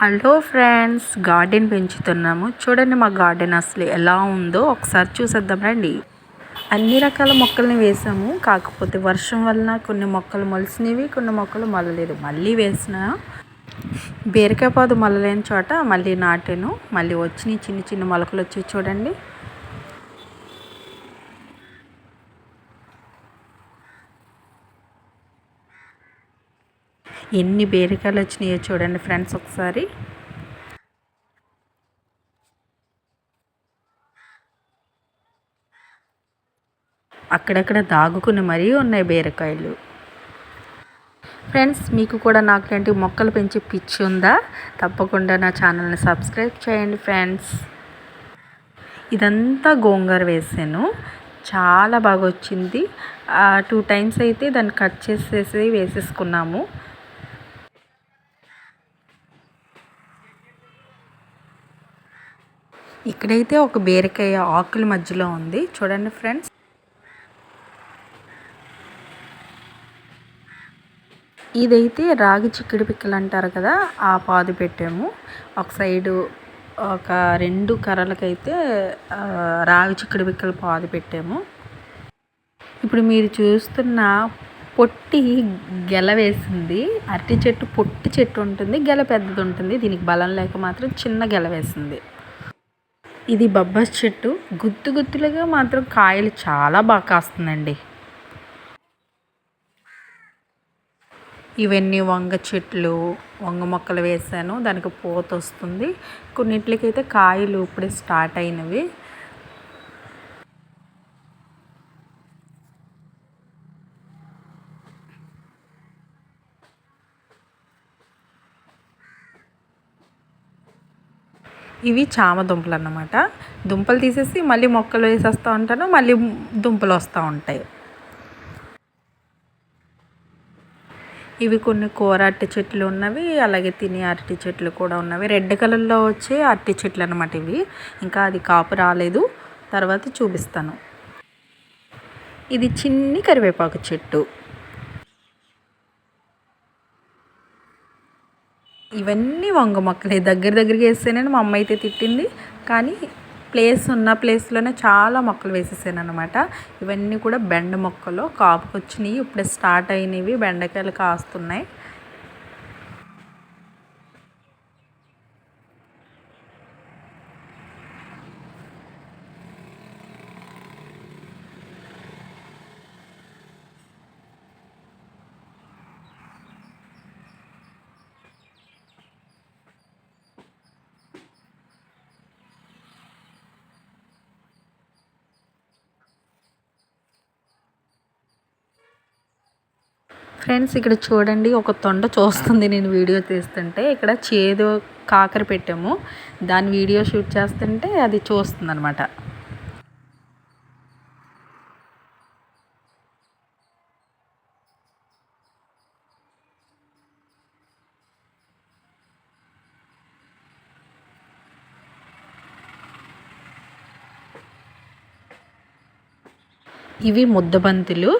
Hello friends garden పెంచుతున్నాము. చూడండి మా గార్డెన్ అసలు ఎలా ఉందో. ఒకసారి చూసేద్దాం రండి. అన్ని రకాల మొక్కల్ని వేసాము. కాకపోతే వర్షం వలన కొన్ని మొక్కలు మొలిసినవి కొన్ని మొక్కలు మొలలేదు. మళ్ళీ వేసిన బీరకాయ పాదు మొలలేని చోట మళ్ళీ నాటాను. మళ్ళీ వచ్చినాయి చిన్న చిన్న మొలకలు వచ్చి చూడండి. ఎన్ని బీరకాయలు వచ్చినాయో చూడండి ఫ్రెండ్స్ ఒకసారి. అక్కడక్కడ దాగుకుని మరీ ఉన్నాయి బీరకాయలు. ఫ్రెండ్స్ మీకు కూడా నాకులాంటి మొక్కలు పెంచి పిచ్చి ఉందా? తప్పకుండా నా ఛానల్ని సబ్స్క్రైబ్ చేయండి ఫ్రెండ్స్. ఇదంతా గోంగూర వేసాను. చాలా బాగా వచ్చింది. టూ టైమ్స్ అయితే దాన్ని కట్ చేసేసి వేసేసుకున్నాము. ఇక్కడైతే ఒక బీరకాయ ఆకుల మధ్యలో ఉంది. చూడండి ఫ్రెండ్స్. ఇదైతే రాగి చిక్కుడు పిక్కలు అంటారు కదా ఆ పాదు పెట్టాము. ఒక సైడు ఒక రెండు కర్రలకైతే రాగి చిక్కుడు పిక్కలు పాదు పెట్టాము. ఇప్పుడు మీరు చూస్తున్న పొట్టి గెల వేసింది. అరటి చెట్టు పొట్టి చెట్టు ఉంటుంది గెల పెద్దది ఉంటుంది. దీనికి బలం లేక మాత్రం చిన్న గెల వేసింది. ఇది బొబ్బాస్ చెట్టు. గుత్తు గుత్తులుగా మాత్రం కాయలు చాలా బాగా కాస్తుందండి. ఇవన్నీ వంగ చెట్లు వంగ మొక్కలు వేసాను దానికి పూత వస్తుంది కొన్నిట్లకైతే కాయలు ఇప్పుడే స్టార్ట్ అయినవి. ఇవి చామ దుంపలు అన్నమాట. దుంపలు తీసేసి మళ్ళీ మొక్కలు వేసేస్తూ ఉంటాను మళ్ళీ దుంపలు వస్తూ ఉంటాయి. ఇవి కొన్ని కూర అరటి చెట్లు ఉన్నవి అలాగే తినే అరటి చెట్లు కూడా ఉన్నవి. రెడ్ కలర్లో వచ్చే అరటి చెట్లు అనమాట ఇవి. ఇంకా అది కాపు రాలేదు తర్వాత చూపిస్తాను. ఇది చిన్ని కరివేపాకు చెట్టు. ఇవన్నీ వంగ మొక్కలే. దగ్గర దగ్గరికి వేస్తేనే మా అమ్మ అయితే తిట్టింది. కానీ ప్లేస్ ఉన్న ప్లేస్లోనే చాలా మొక్కలు వేసేసాను అనమాట ఇవన్నీ కూడా బెండ మొక్కలు కాపుకొచ్చినాయి ఇప్పుడే స్టార్ట్ అయినవి బెండకాయలు కాస్తున్నాయి. ఫ్రెండ్స్ ఇక్కడ చూడండి ఒక తొండ చూస్తుంది. నేను వీడియో తీస్తుంటే ఇక్కడ చేదు కాకర పెట్టాము. దాని వీడియో షూట్ చేస్తుంటే అది చూస్తుంది అనమాట ఇవి ముద్దబంతులు.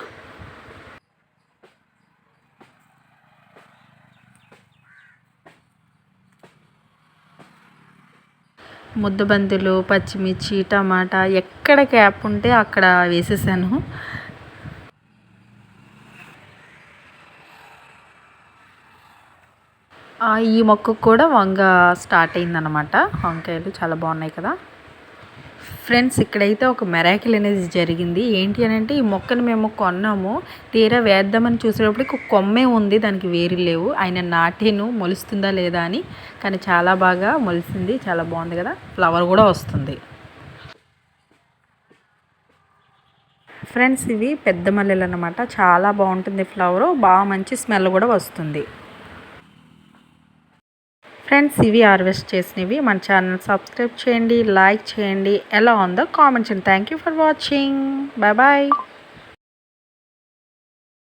ముద్దబంతులు పచ్చిమిర్చి టమాటా ఎక్కడ క్యాప్ ఉంటే అక్కడ వేసేసాను. ఈ మొక్కకు కూడా వంగ స్టార్ట్ అయిందనమాట వంకాయలు చాలా బాగున్నాయి కదా. ఫ్రెండ్స్ ఇక్కడైతే ఒక మెరాకిల్ అనేది జరిగింది. ఏంటి అని అంటే ఈ మొక్కను మేము కొన్నాము. తీరా వేద్దామని చూసేటప్పటికి ఒక కొమ్మే ఉంది దానికి వేరు లేవు. ఆయన నాటేను మొలుస్తుందా లేదా అని. కానీ చాలా బాగా మొలిసింది చాలా బాగుంది కదా. ఫ్లవర్ కూడా వస్తుంది. ఫ్రెండ్స్ ఇవి పెద్ద మల్లెలు అనమాట చాలా బాగుంటుంది ఫ్లవర్. బాగా మంచి స్మెల్ కూడా వస్తుంది. ఫ్రెండ్స్ ఇవి హార్వెస్ట్ చేసినవి. మన ఛానల్ సబ్స్క్రైబ్ చేయండి లైక్ చేయండి. ఎలా ఉందో కామెంట్ చేయండి. Thank you for watching bye bye